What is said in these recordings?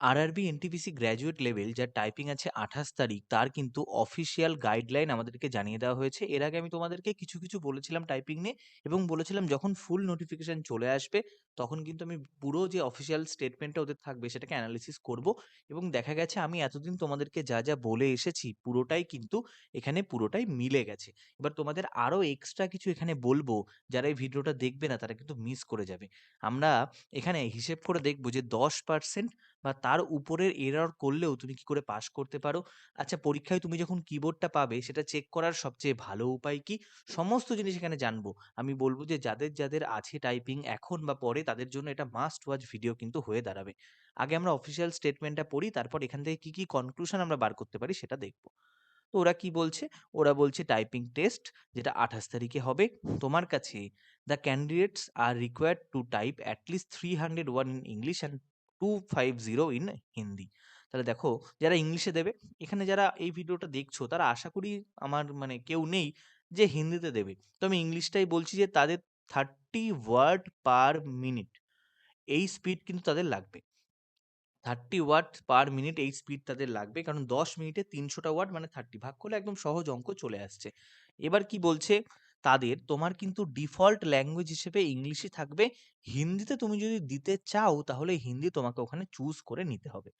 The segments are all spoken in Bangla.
আরআরবি এনটিপিসি গ্র্যাজুয়েট লেভেল যার টাইপিং আছে আঠাশ তারিখ, তার কিন্তু অফিসিয়াল গাইডলাইন আমাদেরকে জানিয়ে দেওয়া হয়েছে। এর আগে আমি তোমাদেরকে কিছু কিছু বলেছিলাম টাইপিং নিয়ে এবং বলেছিলাম যখন ফুল নোটিফিকেশন চলে আসবে, তখন কিন্তু আমি পুরো যে অফিসিয়াল স্টেটমেন্টটা ওদের থাকবে সেটাকে অ্যানালিসিস করব এবং দেখা গেছে আমি এতদিন তোমাদেরকে যা যা বলে এসেছি পুরোটাই কিন্তু এখানে পুরোটাই মিলে গেছে। এবার তোমাদের আরও এক্সট্রা কিছু এখানে বলব, যারা এই ভিডিওটা দেখবে না তারা কিন্তু মিস করে যাবে। আমরা এখানে হিসেব করে দেখব যে দশ পার্সেন্ট বা তার উপরের এরর করলেও তুমি কি করে পাস করতে পারো? আচ্ছা পরীক্ষায় তুমি যখন কিবোর্ডটা পাবে, সেটা চেক করার সবচেয়ে ভালো উপায় কি? সমস্ত জিনিস এখানে জানব। আমি বলব যে, যাদের যাদের আছে টাইপিং এখন বা পরে, তাদের জন্য এটা মাস্ট ওয়াচ ভিডিও কিন্তু হয়ে দাঁড়াবে। আগে আমরা অফিসিয়াল স্টেটমেন্টটা পড়ি, তারপর এখান থেকে কি কি কনক্লুশন আমরা বার করতে পারি সেটা দেখব। তো ওরা কি বলছে? ওরা বলছে টাইপিং টেস্ট যেটা আঠাশ তারিখে হবে। তোমার কাছে the candidates are required to type at least three hundred one in English and two five zero in Hindi তাহলে দেখো, যারা ইংলিশে দেবে, এখানে যারা এই ভিডিওটা দেখছ, তারা আশা করি আমার মানে কেউ নেই যে হিন্দিতে দেবে। তো আমি ইংলিশটাই বলছি যে তাদের থার্টি ওয়ার্ড পার মিনিট এই স্পিড কিন্তু তাদের লাগবে। থার্টি ওয়াট পার মিনিট এই স্পিড তাদের লাগবে, কারণ দশ মিনিটে তিনশোটা ওয়াট মানে থার্টি ভাগ করলে একদম সহজ অঙ্ক চলে আসছে। এবার কি বলছে? তাদের তোমার কিন্তু ডিফল্ট ল্যাঙ্গুয়েজ হিসেবে ইংলিশই থাকবে। হিন্দিতে তুমি যদি দিতে চাও, তাহলে হিন্দি তোমাকে ওখানে চুজ করে নিতে হবে।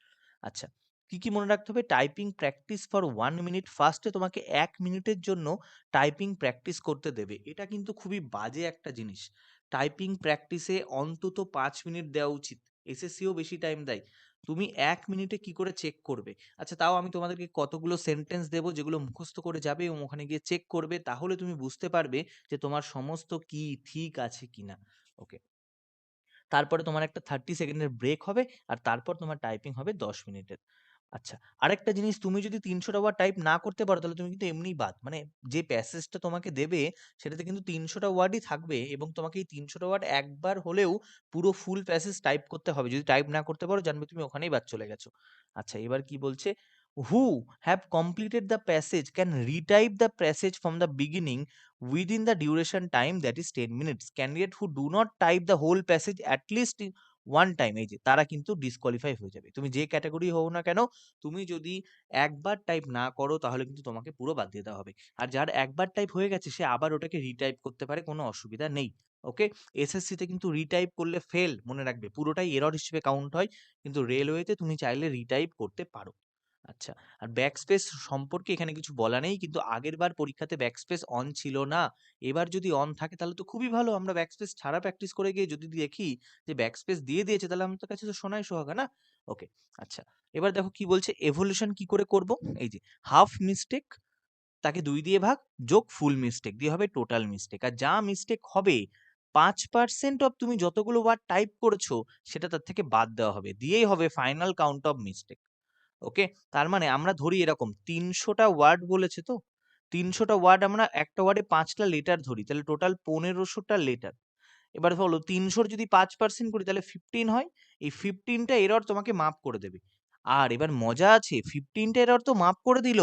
আচ্ছা কি কি মনে রাখতে হবে? Typing practice for one minute. ফার্স্টে তোমাকে এক মিনিটের জন্য টাইপিং প্র্যাকটিস করতে দেবে। এটা কিন্তু খুবই বাজে একটা জিনিস। টাইপিং প্র্যাকটিসে অন্তত পাঁচ মিনিট দেওয়া উচিত। এসএসসিও বেশি টাইম দেয়। তুমি এক মিনিটে কি করে চেক করবে? আচ্ছা তাও আমি তোমাদেরকে কতগুলো সেন্টেন্স দেব যেগুলো মুখস্থ করে যাবে এবং ওখানে গিয়ে চেক করবে, তাহলে তুমি বুঝতে পারবে যে তোমার সমস্ত কি ঠিক আছে কিনা। ওকে তারপরে তোমার একটা থার্টি সেকেন্ডের ব্রেক হবে আর তারপর তোমার টাইপিং হবে দশ মিনিটের। আচ্ছা আরেকটা জিনিস তুমি যদি তিনশোটা ওয়ার্ড টাইপ না করতে পারো, তাহলে তুমি কিন্তু এমনিই বাদ। মানে যে প্যাসেজটা তোমাকে দেবে, সেটাতে কিন্তু তিনশোটা ওয়ার্ডই থাকবে এবং তোমাকে এই তিনশোটা ওয়ার্ড একবার হলেও পুরো ফুল প্যাসেজ টাইপ করতে হবে। যদি টাইপ না করতে পারো, জানবে তুমি ওখানেই বাদ চলে গেছো। আচ্ছা এবার কি বলছে? Who have completed the passage can retype the passage from the beginning within the duration time, that is 10 minutes. Candidate who do not type the whole passage, at least one time এই যে তারা কিন্তু ডিসকোয়ালিফাই হয়ে যাবে। তুমি যে ক্যাটাগরি হও না কেন, তুমি যদি একবার টাইপ না করো, তাহলে কিন্তু তোমাকে পুরো বাদ দিয়ে দেওয়া হবে। আর যার একবার টাইপ হয়ে গেছে, সে আবার ওটাকে রিটাইপ করতে পারে, কোনো অসুবিধা নেই। ওকে এসএসসিতে কিন্তু রিটাইপ করলে ফেল মনে রাখবে। পুরোটাই এরর হিসেবে কাউন্ট হয়। কিন্তু রেলওয়েতে তুমি চাইলে রিটাইপ করতে পারো। আচ্ছা আর ব্যাকস্পেস সম্পর্কে এখানে কিছু বলা নেই। কিন্তু আগের বার পরীক্ষাতে ব্যাকস্পেস অন ছিল না। এবার যদি অন থাকে, তাহলে তো খুবই ভালো। আমরা ব্যাকস্পেস ছাড়া প্র্যাকটিস করে গিয়ে যদি দেখি যে ব্যাকস্পেস দিয়ে দিয়েছে, তাহলে আমাদের কাছে তো সোনাই সোহাগা, না? ওকে আচ্ছা। এবার দেখো কি বলছে এভলিউশন কি করে করব? এই যে হাফ মিস্টেক তাকে দুই দিয়ে ভাগ, যোগ ফুল মিস্টেক দিয়ে হবে টোটাল মিস্টেক আর যা মিস্টেক হবে, পাঁচ পার্সেন্ট অফ তুমি যতগুলো ওয়ার্ড টাইপ করেছ, সেটা তার থেকে বাদ দেওয়া হবে। দিয়েই হবে final count of mistake okay? তার মানে আমরা ধরি এরকম, তিনশোটা ওয়ার্ড বলেছে তো? তিনশোটা ওয়ার্ড আমরা একটা ওয়ার্ডে পাঁচটা লেটার ধরি, তাহলে টোটাল পনেরোশোটা লেটার। এবার বলো, তিনশোর যদি পাঁচ পার্সেন্ট করি, তাহলে ফিফটিন হয়? এই ফিফটিনটা এরর তোমাকে মাপ করে দেবে। আর এবার মজা আছে ফিফটিনটা এরর তো মাপ করে দিল।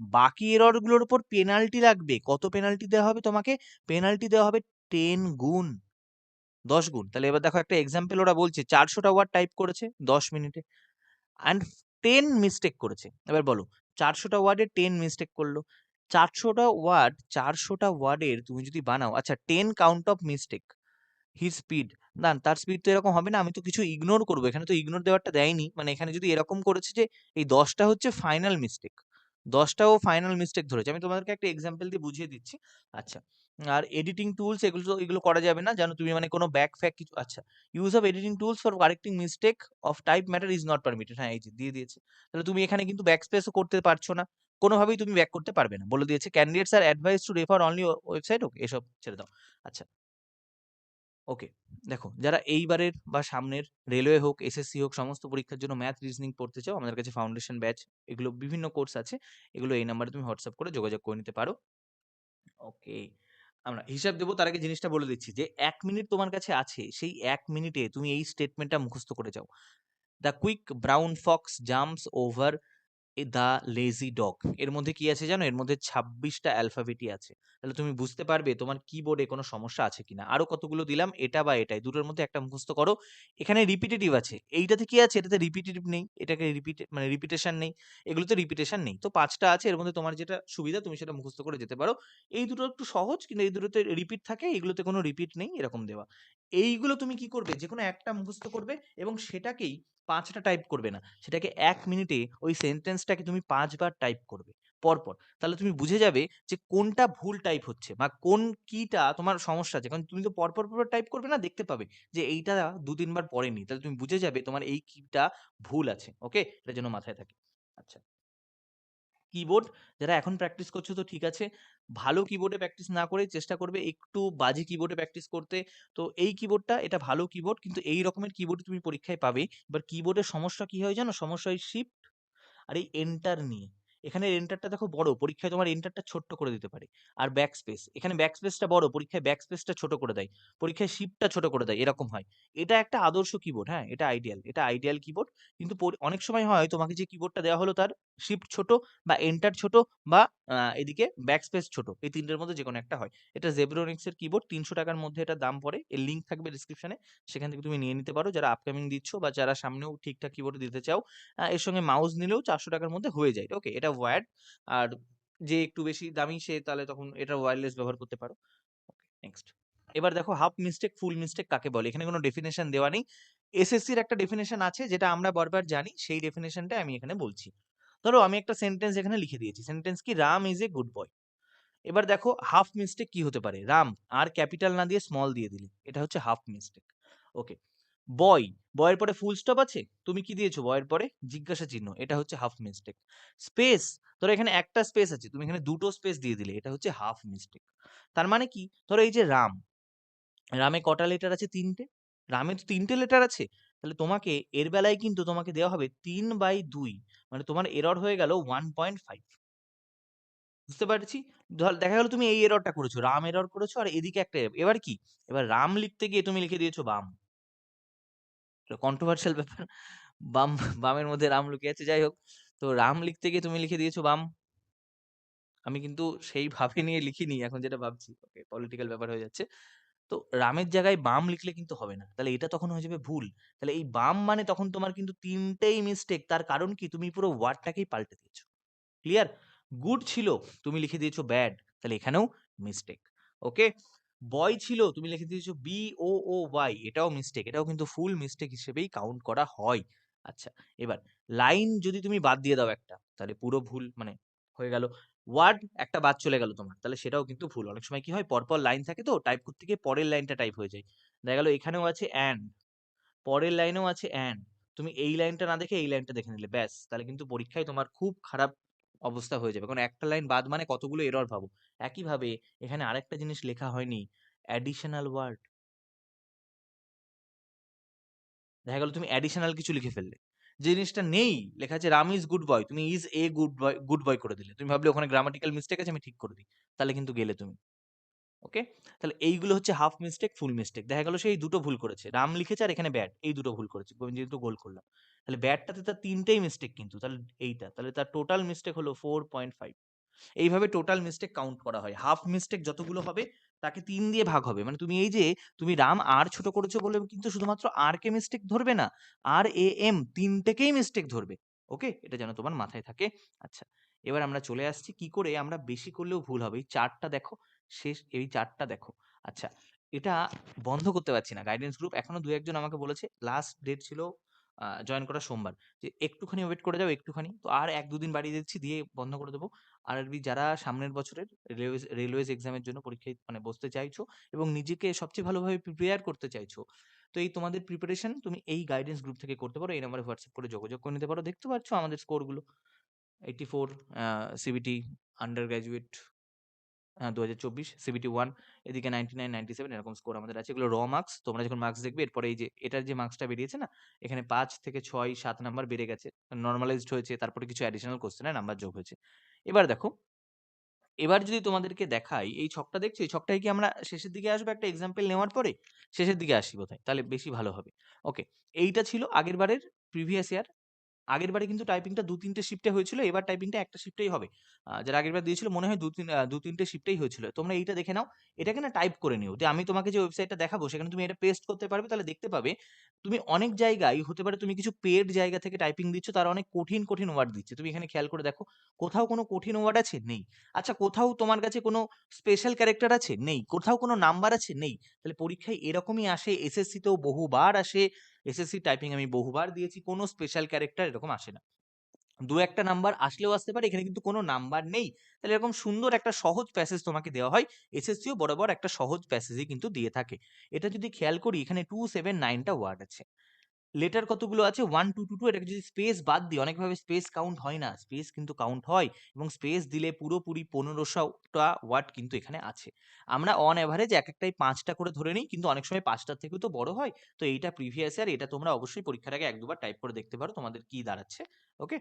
বাকি এররগুলোর উপর পেনাল্টি লাগবে। কত পেনাল্টি দেওয়া হবে তোমাকে? পেনাল্টি দেওয়া হবে টেন গুণ। দশ গুণ। তাহলে এবার দেখো একটা এক্সাম্পল ওরা বলছে, চারশোটা ওয়ার্ড টাইপ করেছে দশ মিনিটে। অ্যান্ড টেন মিস্টেক করেছে। এবার বলো চারশোটা ওয়ার্ডে টেন মিস্টেক করল। চারশোটা ওয়ার্ড চারশোটা ওয়ার্ডের তুমি যদি বানাও আচ্ছা টেন কাউন্ট অফ মিস্টেক হি স্পিড না তার স্পিড তো এরকম হবে না, আমি তো কিছু ইগনোর করব, এখানে তো ইগনোর দেওয়ারটা দেয়নি। মানে এখানে যদি এরকম করেছে যে, এই দশটা হচ্ছে ফাইনাল মিস্টেক দশটাও ফাইনাল মিস্টেক ধরেছে। আমি তোমাদেরকে একটা এক্সাম্পল দিয়ে বুঝিয়ে দিচ্ছি। আচ্ছা আর এডিটিং টুলস এগুলো তো, এগুলো করা যাবে না। জানো তুমি মানে কোনো ব্যাক ফ্যাক কিছু আচ্ছা use of editing tools for correcting mistake of type matter is not permitted হ্যাঁ এই যে, দিয়ে দিয়েছে। তাহলে তুমি এখানে কিন্তু ব্যাক স্পেসও করতে পারছ না। কোনোভাবেই তুমি ব্যাক করতে পারবে না। বলে দিয়েছে candidates R advice to refer only website okay এসব ছেড়ে দাও। আচ্ছা ওকে, দেখো যারা এইবারের বা সামনের রেলওয়ে হোক, এসএসসি হোক, সমস্ত পরীক্ষার জন্য ম্যাথ রিজনিং পড়তে চাও, আমাদের কাছে ফাউন্ডেশন ব্যাচ এগুলো বিভিন্ন কোর্স আছে, এগুলো এই নাম্বারে তুমি হোয়াটসঅ্যাপ করে যোগাযোগ করে নিতে পারো। ওকে, আমরা হিসাব দেবো, তার আগে জিনিসটা বলে দিচ্ছি যে এক মিনিট তোমার কাছে আছে, সেই এক মিনিটে তুমি এই স্টেটমেন্টটা মুখস্থ করে যাও। The quick brown fox jumps over the lazy dog. এর মধ্যে কি আছে জানো? এর মধ্যে ছাব্বিশটা অ্যালফাবেটই আছে। তাহলে তুমি বুঝতে পারবে তোমার কিবোর্ডে কোনো সমস্যা আছে কিনা। আরও কতগুলো দিলাম, এটা বা এটাই। দুটোর মধ্যে একটা মুখস্থ করো। এখানে রিপিটেটিভ আছে। এইটাতে কি আছে? এটাতে রিপিটেটিভ নেই। এটাকে রিপিট মানে রিপিটেশন নেই। এগুলোতে রিপিটেশন নেই। তো পাঁচটা আছে। এর মধ্যে তোমার যেটা সুবিধা, তুমি সেটা মুখস্থ করে যেতে পারো। এই দুটো একটু সহজ, কিন্তু এই দুটোতে রিপিট থাকে এইগুলোতে কোনো রিপিট নেই, এরকম দেওয়া। এইগুলো তুমি কি করবে? যে কোনো একটা মুখস্থ করবে এবং সেটাকেই পাঁচটা টাইপ করবে না। সেটাকে এক মিনিটে ওই সেন্টেন্সটাকে তুমি পাঁচবার টাইপ করবে। পরপর। তাহলে তুমি বুঝে যাবে যে কোনটা ভুল টাইপ হচ্ছে বা কোন কিটা তোমার সমস্যা আছে। কারণ তুমি তো পরপর পরপর টাইপ করবে না, দেখতে পাবে যে এইটা দু তিনবার পরে নি তাহলে তুমি বুঝে যাবে তোমার এই কিটা ভুল আছে। ওকে এটা যেন মাথায় থাকে। আচ্ছা। কিবোর্ড যারা এখন প্র্যাকটিস করছ তো ঠিক আছে, ভালো কিবোর্ডে প্র্যাকটিস না করে চেষ্টা করবে একটু বাজে কিবোর্ডে প্র্যাকটিস করতে। তো এই কিবোর্ডটা এটা ভালো কিবোর্ড কিন্তু এই রকমের কিবোর্ড তুমি পরীক্ষায় পাবে। এবার কিবোর্ডের সমস্যা কি হয় জানো? সমস্যা হয় শিফট আর এই এন্টার নিয়ে। এখানে এন্টারটা দেখো বড়, পরীক্ষায় তোমার এন্টারটা ছোট্ট করে দিতে পারে। আর ব্যাক স্পেস এখানে ব্যাক স্পেসটা বড়, পরীক্ষায় ব্যাক স্পেসটা ছোট করে দেয়। পরীক্ষায় শিফটটা ছোট করে দেয়, এরকম হয়। এটা একটা আদর্শ কিবোর্ড হ্যাঁ? এটা আইডিয়াল এটা আইডিয়াল কিবোর্ড কিন্তু অনেক সময় হয় তোমাকে যে কিবোর্ডটা দেওয়া হলো তার শিফট ছোট বা এন্টার ছোট বা এদিকে ব্যাক স্পেস ছোট। এই তিনটের মধ্যে যে কোনো একটা হয়। এটা জেব্রোনিক্স এর কিবোর্ড তিনশো টাকার মধ্যে এটা দাম পড়ে। এর লিঙ্ক থাকবে ডিসক্রিপশনে সেখান থেকে তুমি নিয়ে নিতে পারো। যারা আপকামিং দিচ্ছ বা যারা সামনেও ঠিকঠাক কিবোর্ড দিতে চাও এর সঙ্গে মাউস নিলেও চারশো টাকার মধ্যে হয়ে যায়। ওকে এটা ওয়্যার্ড আর যে একটু বেশি দামি সে তাহলে তখন এটা ওয়্যারলেস ব্যবহার করতে পারো। নেক্সট এবার দেখো হাফ মিস্টেক ফুল মিস্টেক কাকে বলে? এখানে কোনো ডেফিনেশন দেওয়া নেই। এসএসসির একটা ডেফিনেশন আছে, যেটা আমরা বারবার জানি, সেই ডেফিনেশনটা আমি এখানে বলছি। ধরো আমি একটা সেন্টেন্স এখানে লিখে দিয়েছি। সেন্টেন্স কি, Ram is a good boy এবার দেখো হাফ মিস্টেক কি হতে পারে? রাম, আর ক্যাপিটাল না দিয়ে স্মল দিয়ে দিলে। এটা হচ্ছে হাফ মিস্টেক ওকে বয় বয়ের পরে ফুল স্টপ আছে? তুমি কি দিয়েছ বয়ের পরে? জিজ্ঞাসা চিহ্ন, এটা হচ্ছে হাফ মিস্টেক স্পেস ধরো এখানে একটা স্পেস আছে, তুমি এখানে দুটো স্পেস দিয়ে দিলে, এটা হচ্ছে হাফ মিস্টেক তার মানে কি? ধরো এই যে রাম, রামে কটা লেটার আছে? তিনটে? রামে তো তিনটে লেটার আছে। তাহলে তোমাকে এর বেলায় কিন্তু তোমাকে দেওয়া হবে তিন বাই দুই। মানে তোমার এরর হয়ে গেল ওয়ান পয়েন্ট ফাইভ বুঝতে পারছি? দেখা গেল তুমি এই এররটা করেছ, রাম এরর করেছ আর এদিকে একটা এবার কি? এবার রাম লিখতে গিয়ে তুমি লিখে দিয়েছ বাম। কন্ট্রোভার্সিয়াল ব্যাপার। বাম, বামের মধ্যে রাম লুকিয়ে আছে, যাই হোক। তো রাম লিখতে গিয়ে তুমি লিখে দিয়েছ বাম। আমি কিন্তু সেই সেইভাবে নিয়ে লিখিনি, এখন যেটা ভাবছি। ওকে পলিটিক্যাল ব্যাপার হয়ে যাচ্ছে। তো রামের জায়গায় বাম লিখলে কিন্তু হবে না। তাহলে এটা তখন হয়ে যাবে ভুল। তাহলে এই বাম মানে তখন তোমার কিন্তু তিনটেই মিস্টেক তার কারণ কি? তুমি পুরো ওয়ার্ডটাকেই পাল্টে দিয়েছ। ক্লিয়ার গুড ছিল, তুমি লিখে দিয়েছ ব্যাড তাহলে এখানেও মিস্টেক ওকে বয় ছিল, তুমি লিখে দিয়েছ বি ও ও ওয়াই এটাও মিস্টেক এটাও কিন্তু ফুল মিস্টেক হিসেবেই কাউন্ট করা হয়। আচ্ছা এবার লাইন যদি তুমি বাদ দিয়ে দাও একটা, তাহলে পুরো ভুল মানে হয়ে গেল। ওয়ার্ড একটা বাদ চলে গেল তোমার। তাহলে সেটাও কিন্তু ভুল। অনেক সময় কি হয়? পরপর লাইন থাকে তো, টাইপ করতে গিয়ে পরের লাইনটা টাইপ হয়ে যায়। দেখা গেল এখানেও আছে অ্যান্ড পরের লাইনেও আছে অ্যান্ড তুমি এই লাইনটা না দেখে এই লাইনটা দেখে নিলে, ব্যাস। তাহলে কিন্তু পরীক্ষায় তোমার খুব খারাপ অবস্থা হয়ে যাবে। কারণ একটা লাইন বাদ মানে কতগুলো এরর ভাবো। একইভাবে এখানে আরেকটা জিনিস লেখা হয়নি অ্যাডিশনাল ওয়ার্ড দেখা গেল তুমি অ্যাডিশনাল কিছু লিখে ফেললে। জিনিসটা নেই, লেখা আছে রাম ইজ গুড বয় তুমি is a good boy good boy করে দিলে। তুমি ভাবলে ওখানে গ্রামাটিক্যাল মিস্টেক আছে, আমি ঠিক করে দিই। তাহলে কিন্তু গেলে তুমি। ওকে তাহলে এইগুলো হচ্ছে হাফ মিস্টেক ফুল মিস্টেক দেখা গেল সেই দুটো ভুল করেছে। রাম লিখেছে আর এখানে ব্যাট এই দুটো ভুল করেছে। যেহেতু গোল করলাম। তাহলে ব্যাডটাতে তার তিনটেই মিস্টেক কিন্তু, তাহলে এইটা। তাহলে তার টোটাল মিস্টেক হলো ফোর পয়েন্ট ফাইভ এইভাবে টোটাল মিস্টেক কাউন্ট করা হয়। হাফ মিস্টেক যতগুলো হবে তাকে তিন দিয়ে ভাগ হবে। মানে তুমি এই যে, তুমি রাম আর ছোট করেছ বলে কিন্তু শুধুমাত্র আর কে মিস্টেক ধরবে না। আর এ এম তিনটেকেই মিস্টেক ধরবে। ওকে এটা যেন তোমার মাথায় থাকে। আচ্ছা এবার আমরা চলে আসছি। কি করে আমরা বেশি করলেও ভুল হবে? এই চারটা দেখো, শেষ এই চারটা দেখো। আচ্ছা এটা বন্ধ করতে পারছি না। গাইডেন্স গ্রুপ এখনও দু একজন আমাকে বলেছে লাস্ট ডেট ছিল জয়েন করা সোমবার। যে, একটুখানি ওয়েট করে যাও, একটুখানি। তো আর এক দুদিন বাড়িয়ে দিচ্ছি, দিয়ে বন্ধ করে দেবো। আরআরবি যারা সামনের বছরের রেলওয়েজ রেলওয়েজ এক্সামের জন্য পরীক্ষায় মানে বসতে চাইছো এবং নিজেকে সবচেয়ে ভালোভাবে প্রিপেয়ার করতে চাইছো। তো এই তোমাদের প্রিপারেশন তুমি এই গাইডেন্স গ্রুপ থেকে করতে পারো, এই নাম্বারে হোয়াটসঅ্যাপ করে যোগাযোগ করে নিতে পারো। দেখতে পাচ্ছ আমাদের স্কোরগুলো eighty four CBT under graduate দু হাজার চব্বিশ সিবিটি ওয়ান এদিকে নাইনটি নাইন নাইনটি সেভেন এরকম স্কোর আমাদের আছে। এগুলো র মার্কস তোমরা যখন মার্কস দেখবে, এরপরে এই যে, এটার যে মার্কসটা বেরিয়েছে না, এখানে পাঁচ থেকে ছয়, সাত নাম্বার বেড়ে গেছে। নর্মালাইজড হয়েছে, তারপরে কিছু অ্যাডিশনাল কোশ্চেনের নাম্বার যোগ হয়েছে। এবার দেখো, এবার যদি তোমাদেরকে দেখাই, এই ছকটা দেখছ? এই ছকটায় কি আমরা শেষের দিকে আসব? একটা এক্সাম্পল নেওয়ার পরে শেষের দিকে আসি বোধহয়, তাহলে বেশি ভালো হবে। ওকে এইটা ছিল আগের বারের প্রিভিয়াস ইয়ার আগের বারে কিন্তু টাইপিংটা ২-৩ টে শিফটে হয়েছিল। এবার টাইপিংটা একটা শিফটেই হবে। যারা আগেরবার দিয়েছিল মনে হয় ২-৩ আ ২-৩ টে শিফটেই হয়েছিল। তোমরা এইটা দেখে নাও। এটাকে না টাইপ করে নিও। যে আমি তোমাকে যে ওয়েবসাইটটা দেখাবো সেখানে তুমি এটা পেস্ট করতে পারবে তাহলে দেখতে পাবে তুমি অনেক জায়গায় হতে পারে তুমি কিছু পেড জায়গা থেকে টাইপিং দিচ্ছ তারা অনেক কঠিন, কঠিন ওয়ার্ড দিচ্ছে। তুমি এখানে খেয়াল করে দেখো। কোথাও কোনো কঠিন ওয়ার্ড আছে? নেই। আচ্ছা কোথাও তোমার কাছে কোনো স্পেশাল ক্যারেক্টার আছে? নেই। কোথাও কোনো নাম্বার আছে? নেই। তাহলে পরীক্ষায় এরকমই আসে। এসএসসিতেও বহুবার আসে। এসএসসি টাইপিং আমি বহুবার দিয়েছি। কোনো স্পেশাল ক্যারেক্টার এরকম আসে না। দু একটা নাম্বার আসলেও আসতে পারে। এখানে কিন্তু কোনো নাম্বার নেই। তাহলে এরকম সুন্দর একটা সহজ প্যাসেজ তোমাকে দেওয়া হয়। এসএসসিও বরাবর একটা সহজ প্যাসেজই কিন্তু দিয়ে থাকে। এটা যদি খেয়াল করি, এখানে টু সেভেন নাইনটা ওয়ার্ড আছে। লেটার কতগুলো আছে 1, 2, 2, 2 এটাকে যদি স্পেস বাদ দিই অনেকভাবে স্পেস কাউন্ট হয় না। স্পেস কিন্তু কাউন্ট হয় এবং স্পেস দিলে পুরোপুরি ১৫০০ টা ওয়ার্ড কিন্তু এখানে আছে। আমরা অন এভারেজ এক একটাই পাঁচটা করে ধরে নিই। কিন্তু অনেক সময় পাঁচটার থেকেও তো বড় হয়। তো এইটা প্রিভিয়াস ইয়ার এটা তোমরা অবশ্যই পরীক্ষার আগে ১-২ বার টাইপ করে দেখতে পারো তোমাদের কি দাঁড়াচ্ছে। ওকে?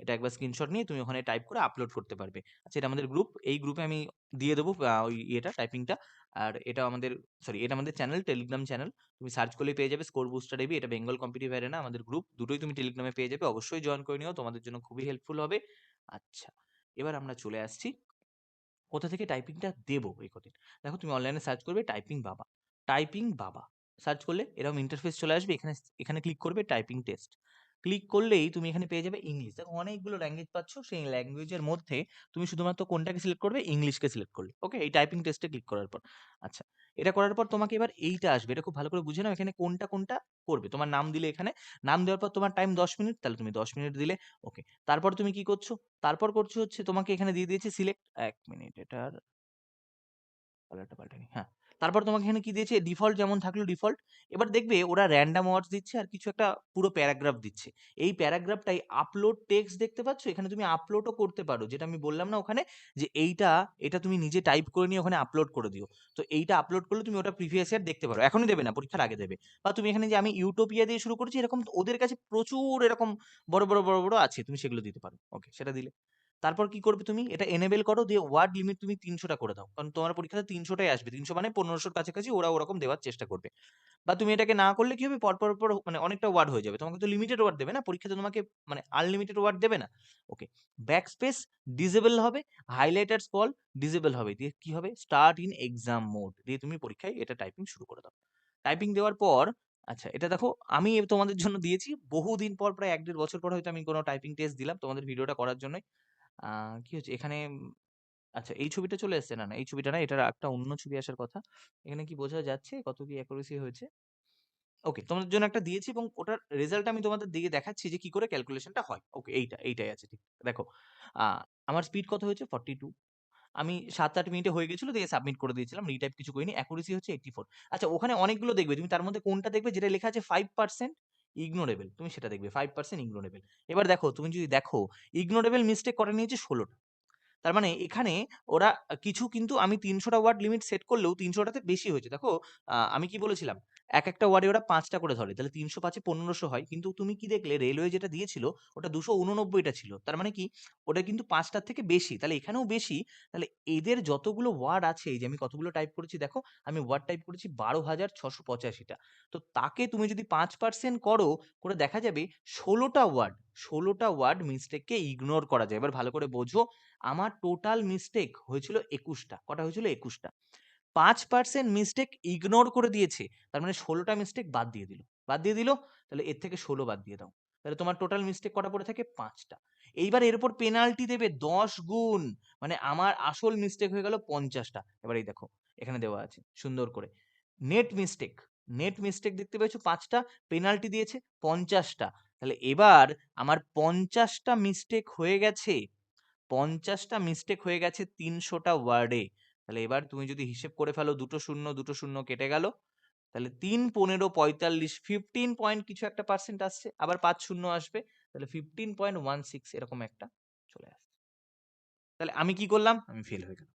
এটা একবার স্ক্রিনশট নিয়ে তুমি ওখানে টাইপ করে আপলোড করতে পারবে। আচ্ছা এটা আমাদের গ্রুপ। এই গ্রুপে আমি দিয়ে দেবো ওই ইয়েটা টাইপিংটা। আর এটা আমাদের সরি এটা আমাদের চ্যানেল টেলিগ্রাম চ্যানেল। তুমি সার্চ করলে পেয়ে যাবে স্কোর বুস্টার এবি। এটা বেঙ্গল কম্পিটিটিভ অ্যারেনা আমাদের গ্রুপ। দুটোই তুমি টেলিগ্রামে পেয়ে যাবে। অবশ্যই জয়েন করে নিও। তোমাদের জন্য খুবই হেল্পফুল হবে। আচ্ছা, এবার আমরা চলে আসছি কোথা থেকে টাইপিংটা দেবো এই কদিন। দেখো তুমি অনলাইনে সার্চ করবে টাইপিং বাবা। টাইপিং বাবা। সার্চ করলে এরকম ইন্টারফেস চলে আসবে। এখানে এখানে ক্লিক করবে টাইপিং টেস্ট। ক্লিক করলেই তুমি এখানে পেয়ে যাবে ইংলিশ। দেখো অনেকগুলো ল্যাঙ্গুয়েজ পাচ্ছ। সেই ল্যাঙ্গুয়েজের মধ্যে তুমি শুধুমাত্র কোনটাকে সিলেক্ট করবে? ইংলিশকে সিলেক্ট করলে। ওকে? এই টাইপিং টেস্টে ক্লিক করার পর। আচ্ছা, এটা করার পর তোমাকে এবার এইটা আসবে। এটা খুব ভালো করে বুঝে নাও এখানে কোনটা, কোনটা করবে। তোমার নাম দিলে এখানে। নাম দেওয়ার পর তোমার টাইম ১০ মিনিট। তাহলে তুমি ১০ মিনিট দিলে। ওকে। তারপর তুমি কি করছ? তারপর করছ হচ্ছে তোমাকে এখানে দিয়ে দিয়েছে সিলেক্ট এক মিনিট এটার কালারটা পাল্টে নিই। হ্যাঁ। তারপর তোমাকে এখানে কি দিয়েছে? ডিফল্ট যেমন থাকল ডিফল্ট। এবার দেখবে ওরা র্যান্ডাম ওয়ার্ডস দিচ্ছে আর কিছু একটা পুরো প্যারাগ্রাফ দিচ্ছে। এই প্যারাগ্রাফটাই আপলোড টেক্সট দেখতে পাচ্ছ? এখানে তুমি আপলোডও করতে পারো। যেটা আমি বললাম না ওখানে যে এইটা এটা তুমি নিজে টাইপ করে নিয়ে ওখানে আপলোড করে দিও। তো এইটা আপলোড করলে তুমি ওটা প্রিভিয়াস ইয়ার দেখতে পারো। এখনই দেবে না, পরীক্ষার আগে দেবে। বা তুমি এখানে যে আমি ইউটোপিয়া দিয়ে শুরু করেছি এরকম ওদের কাছে প্রচুর এরকম বড়, বড়, বড়, বড় আছে। তুমি সেগুলো দিতে পারো। ওকে, সেটা দিলে। তারপর কি করবে তুমি? এটা এনেবেল করো দিয়ে ওয়ার্ড লিমিট তুমি ৩০০ টা করে দাও। কারণ তোমার পরীক্ষাতে ৩০০ টাই আসবে। ৩০০ মানে পনেরোশোর কাছাকাছি ওরা ওরকম দেওয়ার চেষ্টা করবে। বা তুমি এটাকে না করলে কি হবে? পর, পর, মানে অনেকটা ওয়ার্ড হয়ে যাবে। তোমাকে তো লিমিটেড ওয়ার্ড দেবে না। পরীক্ষাতে তোমাকে মানে আনলিমিটেড ওয়ার্ড দেবে না। ওকে। ব্যাকস্পেস ডিসেবল হবে। হাইলাইটার স্মল ডিসেবল হবে। দিয়ে কি হবে? স্টার্ট ইন এক্সাম মোড দিয়ে তুমি পরীক্ষায় এটা টাইপিং শুরু করে দাও। টাইপিং দেওয়ার পর আচ্ছা এটা দেখো আমি তোমাদের জন্য দিয়েছি। বহুদিন পর প্রায় এক দেড় বছর পর হয়তো আমি কোনো টাইপিং টেস্ট দিলাম তোমাদের ভিডিওটা করার জন্যই। কি হচ্ছে? এখানে আচ্ছা এই ছবিটা চলে এসছে? না, না এই ছবিটা না এটার একটা অন্য ছবি আসার কথা। এখানে কি বোঝা যাচ্ছে? কত কি অ্যাকুরেসি হয়েছে? ওকে, তোমাদের জন্য একটা দিয়েছি এবং ওটার রেজাল্ট আমি তোমাদের দিয়ে দেখাচ্ছি যে কি করে ক্যালকুলেশনটা হয়। ওকে এইটা, এইটাই আছে ঠিক। দেখো আমার স্পিড কত হয়েছে? 42 আমি ৭-৮ মিনিটে হয়ে গেছিল দিয়ে সাবমিট করে দিয়েছিলাম। রিটাইপ কিছু করিনি। অ্যাকুরেসি হচ্ছে 84 আচ্ছা ওখানে অনেকগুলো দেখবে। তুমি তার মধ্যে কোনটা দেখবে যেটা লেখা আছে 5% ইগনোরেবল তুমি সেটা দেখবে। Five percent ignorable. এবার দেখো, তুমি যদি দেখো ইগনোরেবল মিস্টেক করে নিয়েছে ১৬ টা। তার মানে এখানে ওরা কিছু কিন্তু আমি তিনশোটা ওয়ার্ড লিমিট সেট করলেও তিনশোটাতে বেশি হয়েছে। দেখো আমি কি বলেছিলাম? এক একটা ওয়ার্ডে ওরা পাঁচটা করে ধরে। তাহলে তিনশো পাঁচে পনেরোশো হয়। কিন্তু তুমি কি দেখলে রেলওয়ে যেটা দিয়েছিল ওটা দুশো উননব্বইটা ছিল। তার মানে কি? ওটা কিন্তু পাঁচটার থেকে বেশি। তাহলে এখানেও বেশি। তাহলে এদের যতগুলো ওয়ার্ড আছে এই যে আমি কতগুলো টাইপ করেছি দেখো। আমি ওয়ার্ড টাইপ করেছি বারো হাজার ছশো পঁচাশিটা তো তাকে তুমি যদি পাঁচ পার্সেন্ট করো, করে দেখা যাবে ষোলোটা ওয়ার্ড ১৬ টা ওয়ার্ড মিস্টেককে ইগনোর করা যায়। এবার ভালো করে বোঝো আমার টোটাল মিস্টেক হয়েছিল একুশটা কটা হয়েছিল? একুশটা পাঁচ পার্সেন্ট মিস্টেক ইগনোর করে দিয়েছে। তার মানে ষোলোটা মিস্টেক বাদ দিয়ে দিল। বাদ দিয়ে দিল? তাহলে এর থেকে ১৬ বাদ দিয়ে দাও। তাহলে তোমার টোটাল মিস্টেক কটা পড়ে থাকে? পাঁচটা এইবার এর উপর পেনাল্টি দেবে ১০ গুণ। মানে আমার আসল মিস্টেক হয়ে গেল ৫০ টা। এবার এই দেখো এখানে দেওয়া আছে সুন্দর করে। নেট মিস্টেক, নেট মিস্টেক দেখতে পেয়েছ পাঁচটা পেনাল্টি দিয়েছে ৫০ টা। তাহলে এবার আমার পঞ্চাশটা মিস্টেক হয়ে গেছে পঞ্চাশটা মিস্টেক হয়ে গেছে তিনশোটা ওয়ার্ডে। তাহলে এবার তুমি যদি হিসেব করে ফেলো দুটো শূন্য, দুটো শূন্য কেটে গেল। তাহলে ৩, ১৫, ৪৫, 15 পয়েন্ট কিছু একটা পার্সেন্ট আসছে। আবার পাঁচ শূন্য আসবে। তাহলে 15.16 এরকম একটা চলে আসছে। তাহলে আমি কি করলাম? আমি ফেল হয়ে গেলাম।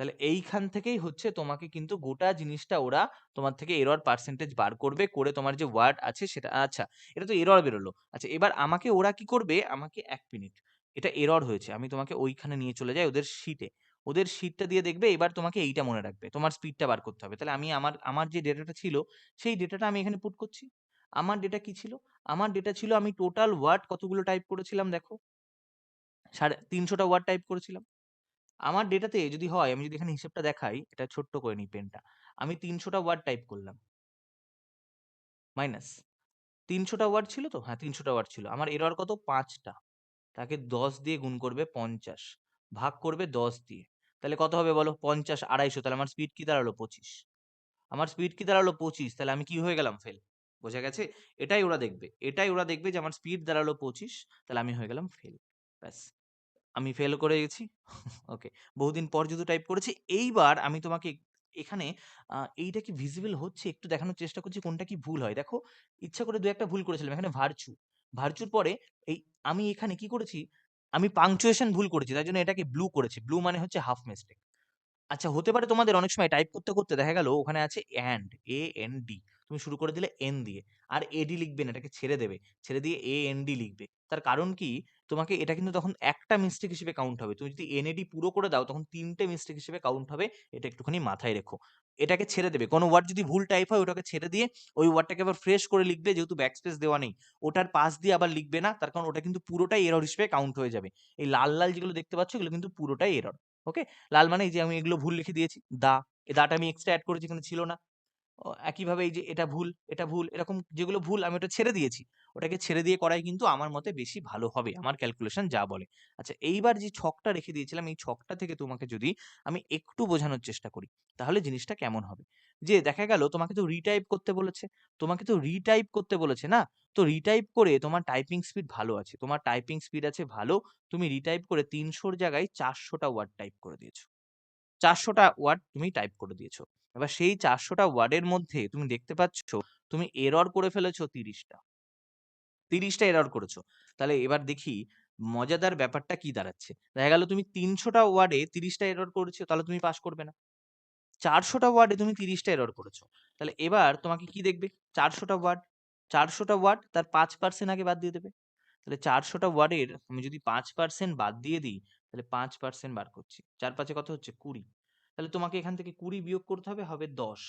তাহলে এইখান থেকেই হচ্ছে তোমাকে কিন্তু গোটা জিনিসটা ওরা তোমার থেকে এরর পার্সেন্টেজ বার করবে। করে তোমার যে ওয়ার্ড আছে সেটা আচ্ছা এটা তো এরর বেরোলো। আচ্ছা এবার আমাকে ওরা কি করবে? আমাকে এক মিনিট। এটা এরর হয়েছে। আমি তোমাকে ওইখানে নিয়ে চলে যাই ওদের শিটে। ওদের শিটটা দিয়ে দেখবে, এবার তোমাকে এইটা মনে রাখবে। তোমার স্পিডটা বার করতে হবে। তাহলে আমি আমার আমার যে ডেটাটা ছিল, সেই ডেটাটা আমি এখানে পুট করছি। আমার ডেটা কি ছিল? আমার ডেটা ছিল আমি টোটাল ওয়ার্ড কতগুলো টাইপ করেছিলাম দেখো সাড়ে, তিনশোটা ওয়ার্ড টাইপ করেছিলাম আমার ডেটাতে যদি হয়, আমি যদি এখানে হিসেবটা দেখাই, এটা ছোট্ট করে নিই পেনটা আমি তিনশোটা ওয়ার্ড টাইপ করলাম। মাইনাস তিনশোটা ওয়ার্ড ছিল তো? হ্যাঁ তিনশোটা ওয়ার্ড ছিল। আমার এরর কত? পাঁচটা তাকে দশ দিয়ে গুণ করবে পঞ্চাশ। ভাগ করবে দশ দিয়ে। তাহলে কত হবে বলো? পঞ্চাশ আড়াইশো। তাহলে আমার স্পিড কি দাঁড়াল? পঁচিশ। আমার স্পিড কি দাঁড়াল? পঁচিশ। তাহলে আমি কি হয়ে গেলাম? ফেল বোঝা গেছে? এটাই ওরা দেখবে। এটাই ওরা দেখবে যে আমার স্পিড দাঁড়াল পঁচিশ। তাহলে আমি হয়ে গেলাম ফেল ব্যাস। আমি ফেল করে গেছি। ওকে বহুদিন পর যেহেতু টাইপ করেছি, এইবার আমি তোমাকে এখানে এইটা কি ভিজিবল হচ্ছে? একটু দেখানোর চেষ্টা করছি কোনটা কি ভুল হয়। দেখো, ইচ্ছা করে দু একটা ভুল করেছিলাম, এখানে ভার্চু ভার্চুর পরে এই আমি এখানে কি করেছি? আমি পাংচুয়েশন ভুল করেছি তাই জন্য এটাকে ব্লু করেছি। ব্লু মানে হচ্ছে হাফ মিস্টেক আচ্ছা হতে পারে তোমাদের অনেক সময় টাইপ করতে করতে দেখা গেল, ওখানে আছে অ্যান্ড এ এন ডি তুমি শুরু করে দিলে এন দিয়ে। আর এডি লিখবে না, এটাকে ছেড়ে দেবে। ছেড়ে দিয়ে এ এন ডি লিখবে। তার কারণ কি? তোমাকে এটা কিন্তু তখন একটা মিস্টেক হিসেবে কাউন্ট হবে। তুমি যদি এনএডি পুরো করে দাও, তখন তিনটে মিস্টেক হিসেবে কাউন্ট হবে, এটা একটুখানি মাথায় রেখো। এটাকে ছেড়ে দেবে। কোনো ওয়ার্ড যদি ভুল টাইপ হয়, ওটাকে ছেড়ে দিয়ে ওই ওয়ার্ডটাকে আবার ফ্রেশ করে লিখবে, যেহেতু ব্যাকস্পেস দেওয়া নেই। ওটার পাশ দিয়ে আবার লিখবে না, তার কারণ ওটা কিন্তু পুরোটাই এরর হিসেবে কাউন্ট হয়ে যাবে। এই লাল লাল যেগুলো দেখতে পাচ্ছ, এগুলো কিন্তু পুরোটাই এরর ওকে লাল মানে এই যে আমি এগুলো ভুল লিখে দিয়েছি, দা। এ দাটা আমি এক্সট্রা অ্যাড করেছি, এখানে ছিল না। একইভাবে এই যে এটা ভুল এটা ভুল, এরকম যেগুলো ভুল আমি ওটা ছেড়ে দিয়েছি। ওটাকে ছেড়ে দিয়ে করাই কিন্তু আমার মতে বেশি ভালো হবে, আমার ক্যালকুলেশন যা বলে। আচ্ছা এইবার যে ছকটা রেখে দিয়েছিলাম, এই ছকটা থেকে তোমাকে যদি আমি একটু বোঝানোর চেষ্টা করি, তাহলে জিনিসটা কেমন হবে? যে দেখা গেল, তোমাকে তো রিটাইপ করতে বলেছে, তোমাকে তো রিটাইপ করতে বলেছে না? তো রিটাইপ করে তোমার টাইপিং স্পিড ভালো আছে, তোমার টাইপিং স্পিড আছে ভালো, তুমি রিটাইপ করে তিনশোর জায়গায় চারশোটা ওয়ার্ড টাইপ করে দিয়েছ। চারশোটা ওয়ার্ড তুমি টাইপ করে দিয়েছ। এবার সেই চারশোটা ওয়ার্ডের মধ্যে তুমি দেখতে পাচ্ছ, তুমি এরর করে ফেলেছো তিরিশটা তিরিশটা এরর করেছ। তাহলে এবার দেখি মজাদার ব্যাপারটা কি দাঁড়াচ্ছে। দেখা গেল তুমি তিনশোটা ওয়ার্ডে তিরিশটা এরর করেছ, তাহলে তুমি পাস করবে না। চারশোটা ওয়ার্ডে তুমি তিরিশটা এরর করেছ। তাহলে এবার তোমাকে কি দেখবে? চারশোটা ওয়ার্ড চারশোটা ওয়ার্ড তার পাঁচ পার্সেন্ট আগে বাদ দিয়ে দেবে। তাহলে চারশোটা ওয়ার্ডের আমি যদি পাঁচ পার্সেন্ট বাদ দিয়ে দিই, তাহলে পাঁচ পার্সেন্ট বার করছি। চার পাঁচে কত হচ্ছে? কুড়ি। তাহলে তোমাকে এখান থেকে কুড়ি বিয়োগ করতে হবে হবে দশ।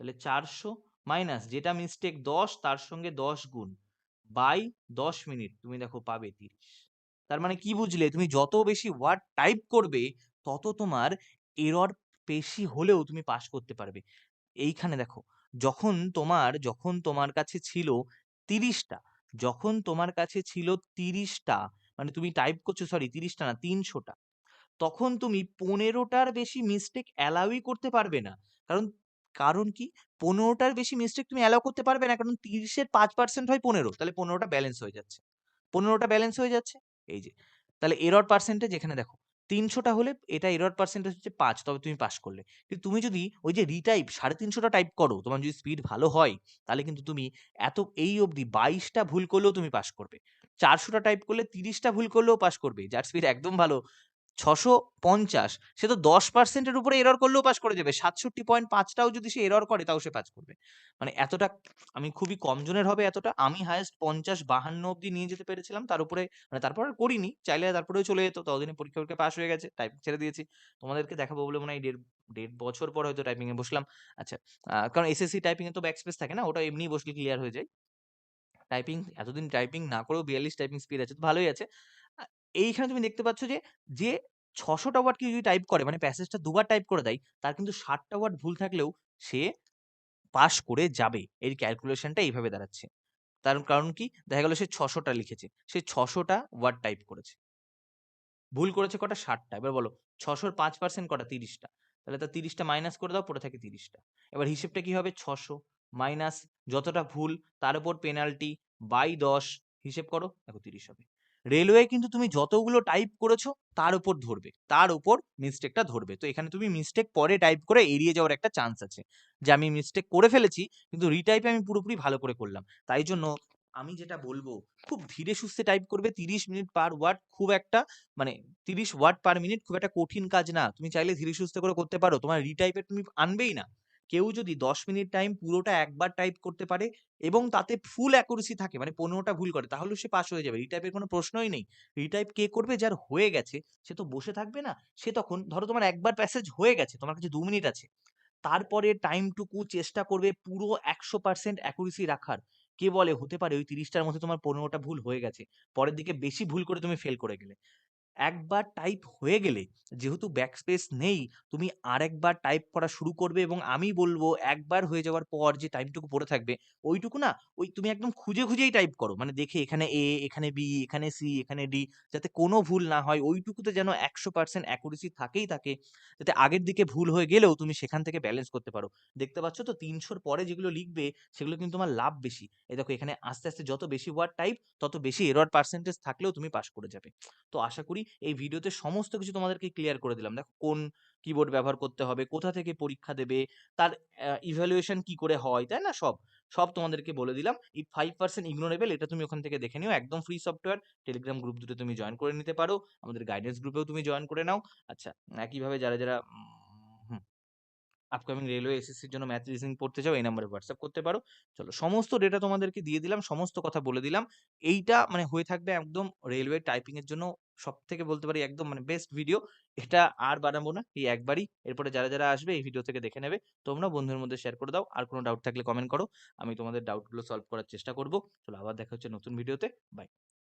তাহলে চারশো মাইনাস যেটা মিস্টেক দশ, তার সঙ্গে দশ গুণ বাই দশ মিনিট তুমি দেখো পাবে তিরিশ। তার মানে কি বুঝলে? তুমি যত বেশি ওয়ার্ড টাইপ করবে, তত তোমার এরর বেশি হলেও তুমি পাস করতে পারবে। এইখানে দেখো, যখন তোমার যখন তোমার কাছে ছিল তিরিশটা, যখন তোমার কাছে ছিল তিরিশটা মানে তুমি টাইপ করছ সরি তিরিশটা না, তিনশোটা তখন তুমি পনেরোটার বেশি মিস্টেক অ্যালাউই করতে পারবে না। কারণ কারণ কি? পনেরোটার বেশি মিস্টেক তুমি অ্যালাউ করতে পারবে না, কারণ তিরিশের পাঁচ পার্সেন্ট হয় পনেরো, তাহলে পনেরোটা ব্যালেন্স হয়ে যাচ্ছে। পনেরোটা ব্যালেন্স হয়ে যাচ্ছে, এই যে। তাহলে এরর পার্সেন্টেজ এখানে দেখো, তিনশোটা হলে এটা এরর পার্সেন্টেজ হচ্ছে পাঁচ, তবে তুমি পাস করলে। কিন্তু তুমি যদি ওই যে রিটাইপ সাড়ে তিনশোটা টাইপ করো, তোমার যদি স্পিড ভালো হয়, তাহলে কিন্তু তুমি এত, এই অবধি বাইশটা ভুল করলেও তুমি পাস করবে। চারশোটা টাইপ করলে তিরিশটা ভুল করলেও পাস করবে, যার স্পিড একদম ভালো ছশো পঞ্চাশ, সে তো দশ পার্সেন্টের উপরে এরর করলেও পাস করে যাবে। সাতষট্টি পয়েন্ট পাঁচটাও যদি সে এরর করে, তাও সে পাস করবে। মানে এতটা, আমি খুবই কম জনের হবে এতটা। আমি হায়েস্ট পঞ্চাশ বাহান্ন অব্দি নিয়ে যেতে পেরেছিলাম। তার উপরে মানে তারপর আর করিনি। চাইলে তারপরেও চলে যেত। ততদিনে পরীক্ষা পরীক্ষা পাস হয়ে গেছে। টাইপ ছেড়ে দিয়েছি। তোমাদেরকে দেখাবো বলে মনে হয় দেড় দেড় বছর পর হয়তো টাইপিং এ বসলাম। আচ্ছা কারণ এসএসসি টাইপিং এ তো ব্যাক স্পেস থাকে না। ওটা এমনি বসলে ক্লিয়ার হয়ে যায়। টাইপিং এতদিন টাইপিং না করেও বিয়াল্লিশ টাইপিং স্পিড আছে। তো ভালোই আছে। এইখানে তুমি দেখতে পাচ্ছ যে যে ছশোটা ওয়ার্ড কেউ যদি টাইপ করে মানে প্যাসেজটা দুবার টাইপ করে দেয়, তার কিন্তু ষাটটা ওয়ার্ড ভুল থাকলেও সে পাস করে যাবে। এর ক্যালকুলেশনটা এইভাবে দাঁড়াচ্ছে। তার কারণ কি? দেখা গেল সে ছশোটা লিখেছে, সে ছশোটা ওয়ার্ড টাইপ করেছে। ভুল করেছে কটা? ষাটটা। এবার বলো, ছশোর পাঁচ পার্সেন্ট কটা? তিরিশটা। তাহলে তার তিরিশটা মাইনাস করে দাও পড়ে থাকে তিরিশটা। এবার হিসেবটা কি হবে? ছশো মাইনাস যতটা ভুল, তার উপর পেনাল্টি বাই দশ হিসেব করো, দেখো তিরিশ হবে। রেলওয়ে কিন্তু তুমি যতগুলো টাইপ করেছ, তার উপর ধরবে। তার উপর মিস্টেকটা ধরবে। তো এখানে তুমি মিস্টেক পরে টাইপ করে এড়িয়ে যাওয়ার একটা চান্স আছে। যে আমি মিস্টেক করে ফেলেছি, কিন্তু রিটাইপে আমি পুরোপুরি ভালো করে করলাম। তাই জন্য আমি যেটা বলব, খুব ধীরে সুস্থে টাইপ করবে তিরিশ মিনিট পার ওয়ার্ড খুব একটা মানে তিরিশ ওয়ার্ড পার মিনিট খুব একটা কঠিন কাজ না। তুমি চাইলে ধীরে সুস্থে করে করতে পারো। তোমার রিটাইপে তুমি আনবেই না। কেউ যদি দশ মিনিট টাইম পুরোটা একবার টাইপ করতে পারে এবং তাতে ফুল অ্যাকুরেসি থাকে মানে পনেরোটা ভুল করে, তাহলে সে পাস হয়ে যাবে রিটাইপের কোনো প্রশ্নই নেই রিটাইপ কে করবে যার হয়ে গেছে, সে তো বসে থাকবে না, সে তখন ধরো তোমার একবার প্যাসেজ হয়ে গেছে, তোমার কাছে দু মিনিট আছে তারপরে টাইমটুকু চেষ্টা করবে পুরো একশো পার্সেন্ট অ্যাকুরেসি রাখার কে বলে হতে পারে ওই তিরিশটার মধ্যে তোমার পনেরোটা ভুল হয়ে গেছে। পরের দিকে বেশি ভুল করে তুমি ফেল করে গেলে। একবার টাইপ হয়ে গেলে যেহেতু ব্যাকস্পেস নেই, তুমি আরেকবার টাইপ করা শুরু করবে এবং আমি বলব একবার হয়ে যাওয়ার পর যে টাইমটুকু পড়ে থাকবে, ওইটুকু না ওই তুমি একদম খুঁজে, খুঁজেই টাইপ করো। মানে দেখে এখানে এ এখানে B, এখানে সি এখানে ডি যাতে কোনো ভুল না হয়। ওইটুকুতে যেন ১০০% অ্যাকুরেসি থাকেই থাকে। যাতে আগের দিকে ভুল হয়ে গেলেও তুমি সেখান থেকে ব্যালেন্স করতে পারো। দেখতে পাচ্ছ তো তিনশোর পরে যেগুলো লিখবে সেগুলো কিন্তু তোমার লাভ বেশি। এই দেখো এখানে আস্তে, আস্তে যত বেশি ওয়ার্ড টাইপ তত বেশি এরর পার্সেন্টেজ থাকলেও তুমি পাস করে যাবে। তো আশা করি এই ভিডিওতে সমস্ত কিছু তোমাদেরকে ক্লিয়ার করে দিলাম। দেখো কোন কিবোর্ড ব্যবহার করতে হবে, কোথা থেকে পরীক্ষা দেবে, তার ইভ্যালুয়েশন কি করে হয়, তাই না? সব, সব তোমাদেরকে বলে দিলাম। এই ফাইভ পার্সেন্ট ইগনোরেবল এটা তুমি ওখান থেকে দেখে নিও। একদম ফ্রি সফটওয়্যার। টেলিগ্রাম গ্রুপ দুটো তুমি জয়েন করে নিতে পারো। আমাদের গাইডেন্স গ্রুপেও তুমি জয়েন করে নাও। আচ্ছা, একইভাবে যারা, যারা আপকামিং রেলওয়ে এসএসসির জন্য ম্যাথ রিজনিং পড়তে চাও এই নাম্বারে হোয়াটসঅ্যাপ করতে পারো। চলো সমস্ত ডেটা তোমাদেরকে দিয়ে দিলাম, সমস্ত কথা বলে দিলাম। এইটা মানে হয়ে থাকবে একদম রেলওয়ে টাইপিং এর জন্য সব থেকে বলতে পারি একদম মানে বেস্ট ভিডিও। এটা আর বানাবো না। এই একবারই। এরপরে যারা, যারা আসবে এই ভিডিও থেকে দেখে নেবে। তোমরা বন্ধুদের মধ্যে শেয়ার করে দাও। আর কোনো ডাউট থাকলে কমেন্ট করো। আমি তোমাদের ডাউটগুলো সলভ করার চেষ্টা করব। চলো আবার দেখা হচ্ছে নতুন ভিডিওতে। বাই।